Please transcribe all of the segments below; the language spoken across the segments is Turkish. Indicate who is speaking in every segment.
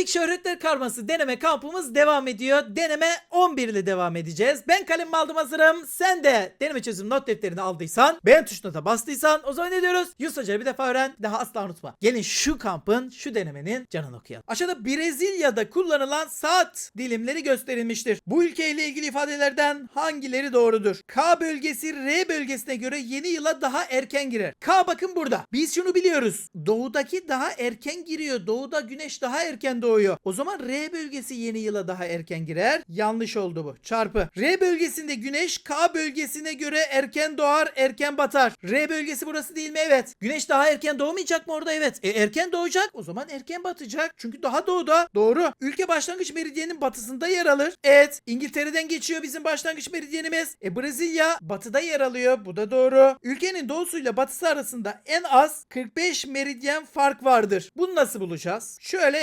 Speaker 1: Geldik şöhretler karması deneme kampımız devam ediyor. Deneme 11 ile devam edeceğiz. Ben kalemimi aldım hazırım. Sen de deneme çözüm not defterini aldıysan, beğen tuşuna bastıysan o zaman ne diyoruz? Yunus Hoca'yı bir defa öğren, daha asla unutma. Gelin şu kampın, şu denemenin canını okuyalım. Aşağıda Brezilya'da kullanılan saat dilimleri gösterilmiştir. Bu ülkeyle ilgili ifadelerden hangileri doğrudur? K bölgesi R bölgesine göre yeni yıla daha erken girer. K bakın burada. Biz şunu biliyoruz. Doğudaki daha erken giriyor. Doğuda güneş daha erken doğuyor. O zaman R bölgesi yeni yıla daha erken girer. Yanlış oldu bu. Çarpı. R bölgesinde güneş K bölgesine göre erken doğar, erken batar. R bölgesi burası değil mi? Evet. Güneş daha erken doğmayacak mı orada? Evet. E, erken doğacak. O zaman erken batacak. Çünkü daha doğuda. Doğru. Ülke başlangıç meridyenin batısında yer alır. Evet. İngiltere'den geçiyor bizim başlangıç meridyenimiz. E Brezilya batıda yer alıyor. Bu da doğru. Ülkenin doğusuyla batısı arasında en az 45 meridyen fark vardır. Bunu nasıl bulacağız? Şöyle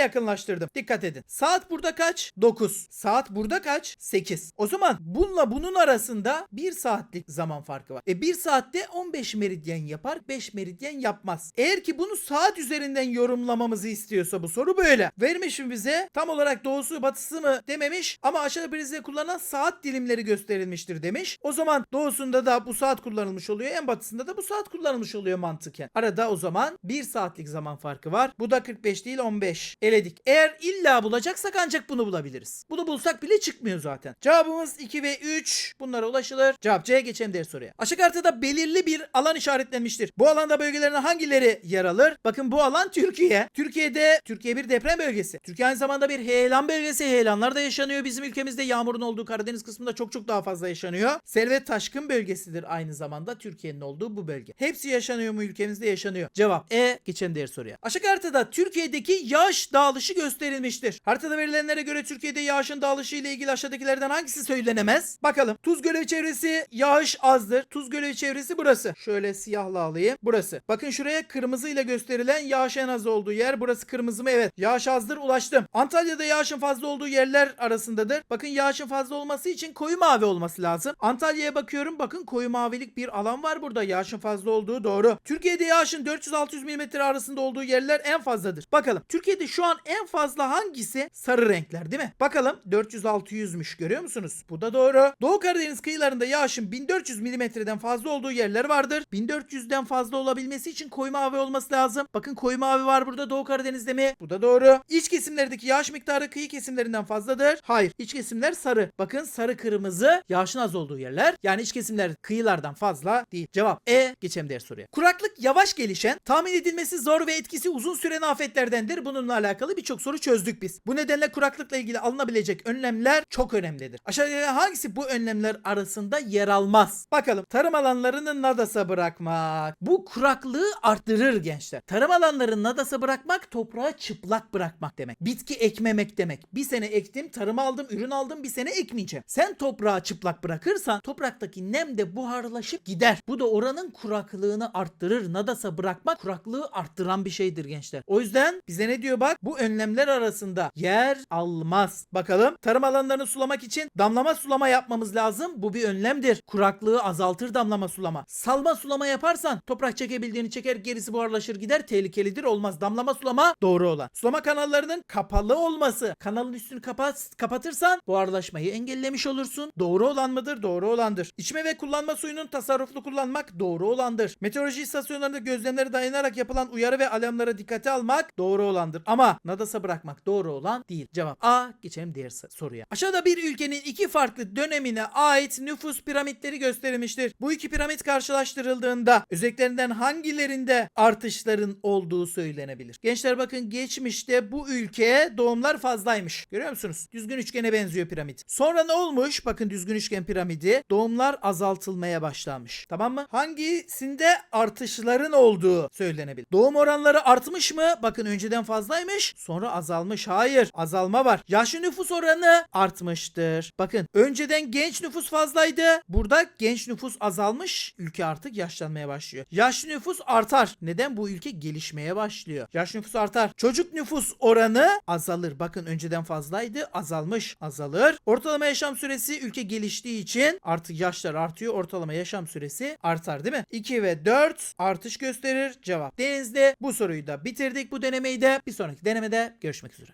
Speaker 1: yakınlaştırdım. Dikkat edin. Saat burada kaç? 9. Saat burada kaç? 8. O zaman bununla bunun arasında 1 saatlik zaman farkı var. E 1 saatte 15 meridyen yapar. 5 meridyen yapmaz. Eğer ki bunu saat üzerinden yorumlamamızı istiyorsa bu soru böyle. Vermiş mi bize? Tam olarak doğusu batısı mı dememiş ama aşağıda Brezilya kullanılan saat dilimleri gösterilmiştir demiş. O zaman doğusunda da bu saat kullanılmış oluyor. En batısında da bu saat kullanılmış oluyor mantıken. Arada o zaman 1 saatlik zaman farkı var. Bu da 45 değil 15. Eledik. Eğer illa bulacaksak ancak bunu bulabiliriz. Bunu bulsak bile çıkmıyor zaten. Cevabımız 2 ve 3. Bunlara ulaşılır. Cevap C geçelim diğer soruya. Aşık haritada belirli bir alan işaretlenmiştir. Bu alanda bölgelerine hangileri yer alır? Bakın bu alan Türkiye. Türkiye'de Türkiye bir deprem bölgesi. Türkiye aynı zamanda bir heyelan bölgesi. Heyelanlar da yaşanıyor. Bizim ülkemizde yağmurun olduğu Karadeniz kısmında çok çok daha fazla yaşanıyor. Sel ve taşkın bölgesidir aynı zamanda Türkiye'nin olduğu bu bölge. Hepsi yaşanıyor mu ülkemizde yaşanıyor. Cevap E. Geçelim diğer soruya. Aşık haritada Türkiye'deki yağış dağılışı gösterilmiştir. Haritada verilenlere göre Türkiye'de yağışın dağılışı ile ilgili aşağıdakilerden hangisi söylenemez? Bakalım. Tuz Gölü çevresi yağış azdır. Tuz Gölü çevresi burası. Şöyle siyahla alayım. Burası. Bakın şuraya kırmızı ile gösterilen yağış en az olduğu yer. Burası kırmızı mı? Evet. Yağış azdır. Ulaştım. Antalya'da yağışın fazla olduğu yerler arasındadır. Bakın yağışın fazla olması için koyu mavi olması lazım. Antalya'ya bakıyorum. Bakın koyu mavilik bir alan var burada. Yağışın fazla olduğu doğru. Türkiye'de yağışın 400-600 mm arasında olduğu yerler en fazladır. Bakalım. Türkiye'de şu an en fazla hangisi? Sarı renkler değil mi? Bakalım 400-600'müş görüyor musunuz? Bu da doğru. Doğu Karadeniz kıyılarında yağışın 1400 mm'den fazla olduğu yerler vardır. 1400'den fazla olabilmesi için koyu mavi olması lazım. Bakın koyu mavi var burada Doğu Karadeniz'de mi? Bu da doğru. İç kesimlerdeki yağış miktarı kıyı kesimlerinden fazladır. Hayır. İç kesimler sarı. Bakın sarı kırmızı yağışın az olduğu yerler. Yani iç kesimler kıyılardan fazla değil. Cevap E. Geçelim diğer soruya. Kuraklık yavaş gelişen, tahmin edilmesi zor ve etkisi uzun süren afetlerdendir. Bununla alakalı birçok soru çözdük biz. Bu nedenle kuraklıkla ilgili alınabilecek önlemler çok önemlidir. Aşağıda hangisi bu önlemler arasında yer almaz? Bakalım. Tarım alanlarını nadasa bırakmak. Bu kuraklığı arttırır gençler. Tarım alanlarını nadasa bırakmak toprağı çıplak bırakmak demek. Bitki ekmemek demek. Bir sene ektim, tarım aldım, ürün aldım, bir sene ekmeyeceğim. Sen toprağı çıplak bırakırsan topraktaki nem de buharlaşıp gider. Bu da oranın kuraklığını arttırır. Nadasa bırakmak kuraklığı arttıran bir şeydir gençler. O yüzden bize ne diyor bak? Bu önlemler arasında yer almaz. Bakalım tarım alanlarını sulamak için damlama sulama yapmamız lazım. Bu bir önlemdir. Kuraklığı azaltır damlama sulama. Salma sulama yaparsan toprak çekebildiğini çeker gerisi buharlaşır gider tehlikelidir olmaz. Damlama sulama doğru olan. Sulama kanallarının kapalı olması. Kanalın üstünü kapat, kapatırsan buharlaşmayı engellemiş olursun. Doğru olan mıdır? Doğru olandır. İçme ve kullanma suyunun tasarruflu kullanmak doğru olandır. Meteoroloji istasyonlarında gözlemlere dayanarak yapılan uyarı ve alarmlara dikkate almak doğru olandır. Ama nadasa bırakmak doğru olan değil. Cevap A. Geçelim diğer soruya. Aşağıda bir ülkenin iki farklı dönemine ait nüfus piramitleri gösterilmiştir. Bu iki piramit karşılaştırıldığında özelliklerinden hangilerinde artışların olduğu söylenebilir. Gençler bakın geçmişte bu ülkeye doğumlar fazlaymış. Görüyor musunuz? Düzgün üçgene benziyor piramit. Sonra ne olmuş? Bakın düzgün üçgen piramidi. Doğumlar azaltılmaya başlamış. Tamam mı? Hangisinde artışların olduğu söylenebilir. Doğum oranları artmış mı? Bakın önceden fazlaymış. Sonra azalmış. Hayır. Azalma var. Yaşlı nüfus oranı artmıştır. Bakın önceden genç nüfus fazlaydı. Burada genç nüfus azalmış. Ülke artık yaşlanmaya başlıyor. Yaşlı nüfus artar. Neden? Bu ülke gelişmeye başlıyor. Yaşlı nüfus artar. Çocuk nüfus oranı azalır. Bakın önceden fazlaydı. Azalmış. Azalır. Ortalama yaşam süresi ülke geliştiği için artık yaşlar artıyor. Ortalama yaşam süresi artar değil mi? 2 ve 4 artış gösterir. Cevap denizde. Bu soruyu da bitirdik. Bu denemeyi de bir sonraki denemede görüşmek üzere.